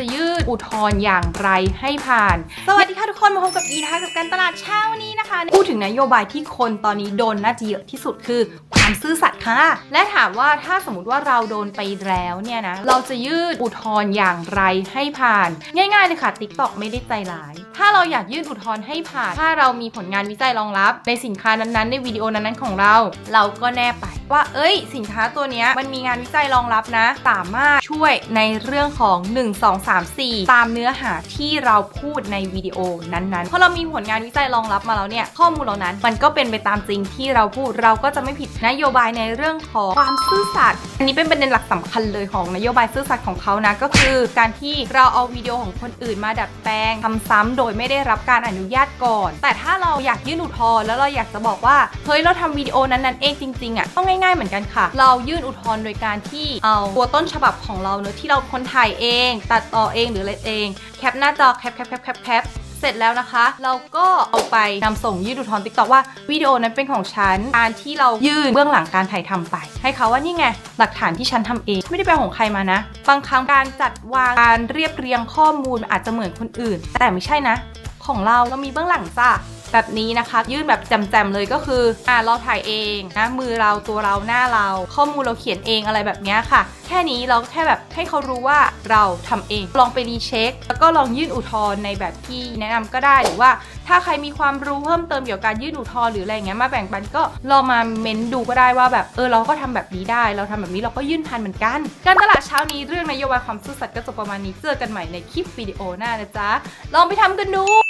จะยื่นอุทธรณ์อย่างไรให้ผ่าน สวัสดีค่ะทุกคนมาพบกับอีทากับการตลาดเช้านี้นะคะ พูดถึงนโยบายที่คนตอนนี้โดนน่าจะเยอะที่สุดคือความซื่อสัตย์ค่ะ และถามว่าถ้าสมมติว่าเราโดนไปแล้วเนี่ยนะ เราจะยื่นอุทธรณ์อย่างไรให้ผ่าน ง่ายๆเลยค่ะ TikTok ไม่ได้ใจร้าย ถ้าเราอยากยื่นอุทธรณ์ให้ผ่าน ถ้าเรามีผลงานวิจัยรองรับ ในสินค้านั้นๆ ในวิดีโอนั้นๆของเรา เราก็แนบไป ว่าเอ้ย สินค้าตัวนี้มันมีงานวิจัยรองรับนะ สามารถช่วยในเรื่องของ 1 2 3 4 ตามเนื้อหาที่เราพูดในวิดีโอนั้นๆ เพราะเรามีผลงานวิจัยรองรับมาแล้วเนี่ย ข้อมูลเหล่านั้น มันก็เป็นไปตามจริงที่เราพูดเราก็จะไม่ผิดนโยบายในเรื่องของความซื่อสัตย์อันนี้เป็นประเด็นหลักสำคัญเลยของนโยบายซื่อสัตย์ของเขานะก็คือการที่เราเอาวิดีโอของคนอื่นมาดัดแปลงทำซ้ำโดยไม่ได้รับการอนุญาตก่อน แต่ถ้าเราอยากยื่นอุทธรณ์แล้วเราอยากจะบอกว่าเฮ้ยเราทำวิดีโอนั้นๆเองจริงๆอะต้องง่ายๆเหมือนกันค่ะ เรายื่นอุทธรณ์โดยการที่เอาตัวต้นฉบับของเราเนอะที่เราคนถ่ายเอง ตัดต่อเองหรืออะไรเองแคปหน้าจอแคปแคปแคปแคปแคปเสร็จแล้วนะคะ เราก็เอาไปนำส่งยื่นอุทธรณ์ติ๊กต็อกว่าวิดีโอนั้นเป็นของฉันการที่เรายื่นเบื้องหลังการถ่ายทำไป ให้เขาว่านี่ไง หลักฐานที่ฉันทำเอง ไม่ได้ไปของใครมานะ บางครั้งการจัดวางการเรียบเรียงข้อมูลอาจจะเหมือนคนอื่น แต่ไม่ใช่นะ ของเราเรามีเบื้องหลังจ้ะ แบบนี้นะคะ ยื่นแบบแจมๆเลยก็คืออ่าเราถ่ายเองนะมือเราตัวเราหน้าเรา ข้อมูลเราเขียนเองอะไรแบบนี้ค่ะ แค่นี้เราก็แค่แบบให้เขารู้ว่าเราทำเอง ลองไปรีเช็ค แล้วก็ลองยื่นอุทธรณ์ในแบบที่แนะนำก็ได้หรือว่าถ้าใครมีความรู้เพิ่มเติมเกี่ยวกับการยื่นอุทธรณ์หรืออะไรเงี้ยมาแบ่งปันก็ลองมาเม้นดูก็ได้ว่าแบบเออเราก็ทำแบบนี้ได้ เราทำแบบนี้เราก็ยื่นทันเหมือนกัน การตลาดเช้านี้เรื่องนโยบายความซื่อสัตย์ก็จบประมาณนี้เจอกันใหม่ในคลิปวิดีโอหน้านะจ๊ะลองไปทำกันดู